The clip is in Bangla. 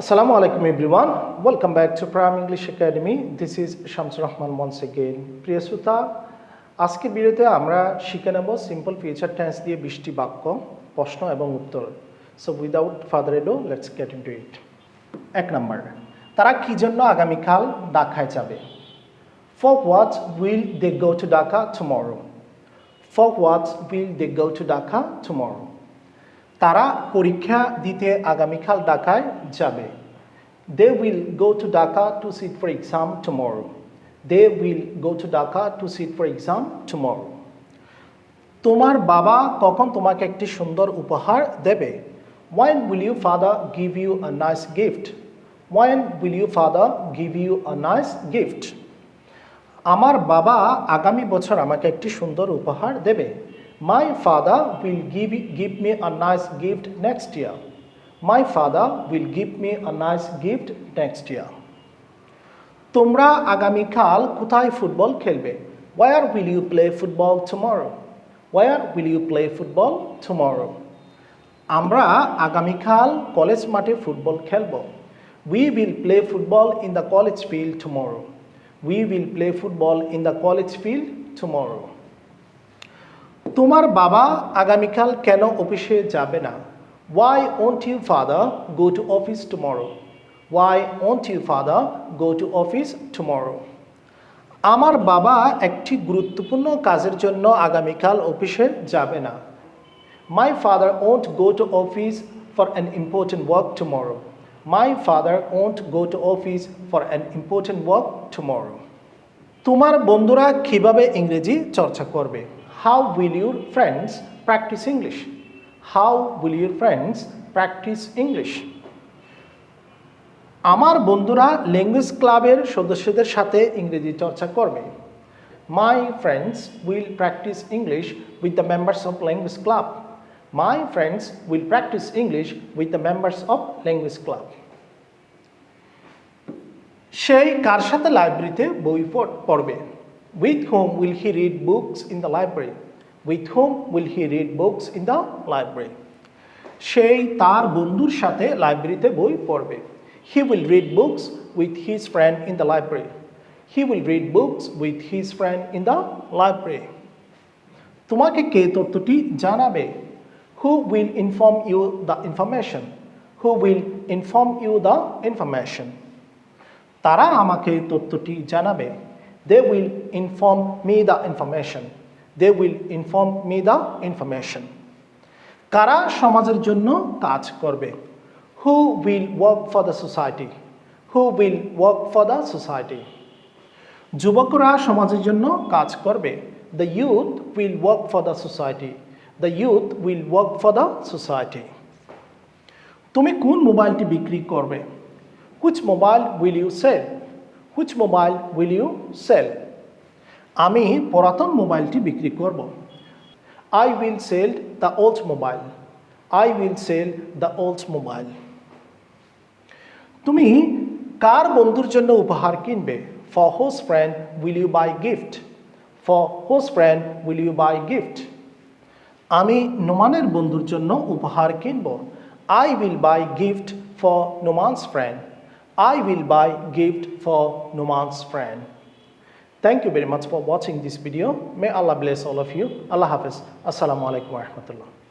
Assalamu alaikum everyone. Welcome back to Prime English Academy. This is Shamsur Rahman once again. প্রিয় শ্রোতা আজকের ভিডিওতে আমরা শিখে নেব সিম্পল ফিউচার টেন্স দিয়ে বৃষ্টি বাক্য, প্রশ্ন এবং উত্তর so without further ado let's get into it এক নম্বর, তারা কি জন্য আগামীকাল ঢাকায় যাবে for what will they go to Dhaka tomorrow for what will they go to Dhaka tomorrow তারা পরীক্ষা দিতে আগামীকাল ঢাকায় যাবে। They will go to Dhaka to sit for exam tomorrow they will go to Dhaka to sit for exam tomorrow তোমার বাবা কখন তোমাকে একটি সুন্দর উপহার দেবে? When will you father give you a nice gift when will you father give you a nice gift আমার বাবা আগামী বছর আমাকে একটি সুন্দর উপহার দেবে। My father will give give me a nice gift next year my father will give me a nice gift next year তোমরা আগামীকাল কোথায় ফুটবল খেলবে? Where will you play football tomorrow where will you play football tomorrow আমরা আগামীকাল কলেজ মাঠে ফুটবল খেলব। We will play football in the college field tomorrow we will play football in the college field tomorrow তোমার বাবা আগামীকাল কেন অফিসে যাবে না? Why won't you father go to office tomorrow why won't you father go to office tomorrow আমার বাবা একটি গুরুত্বপূর্ণ কাজের জন্য আগামীকাল অফিসে যাবে না। My father won't go to office for an important work tomorrow my father won't go to office for an important work tomorrow তোমার বন্ধুরা কীভাবে ইংরেজি চর্চা করবে? How will your friends practice English how will your friends practice English আমার বন্ধুরা ল্যাঙ্গুয়েজ ক্লাবের সদস্যদের সাথে ইংরেজি চর্চা করবে। My friends will practice English with the members of language club. My friends will practice English with the members of language club. সেই কার সাথে লাইব্রেরিতে বই পড়- পড়বে? With whom will he read books in the library with whom will he read books in the library সেই তার বন্ধুর সাথে লাইব্রেরিতে বই পড়বে। He will read books with his friend in the library he will read books with his friend in the library তোমাকে কে তথ্যটি জানাবে? Who will inform you the information who will inform you the information তারা আমাকে তথ্যটি জানাবে। They will inform me the information they will inform me the information কারা সমাজের জন্য কাজ করবে? Who will work for the society who will work for the society যুবকরা সমাজের জন্য কাজ করবে। The youth will work for the society the youth will work for the society তুমি কোন মোবাইলটি বিক্রি করবে? Which mobile will you sell which mobile will you sell আমি পুরাতন মোবাইলটি বিক্রি করব। I will sell the old mobile I will sell the old mobile তুমি কার বন্ধুর জন্য উপহার কিনবে? For whose friend will you buy gift for whose friend will you buy gift আমি নোমানের বন্ধুর জন্য উপহার কিনব। I will buy gift for Noman's friend I will buy gift for Numan's friend. Thank you very much for watching this video. May Allah bless all of you. Allah Hafiz. Assalamu alaikum wa rahmatullah.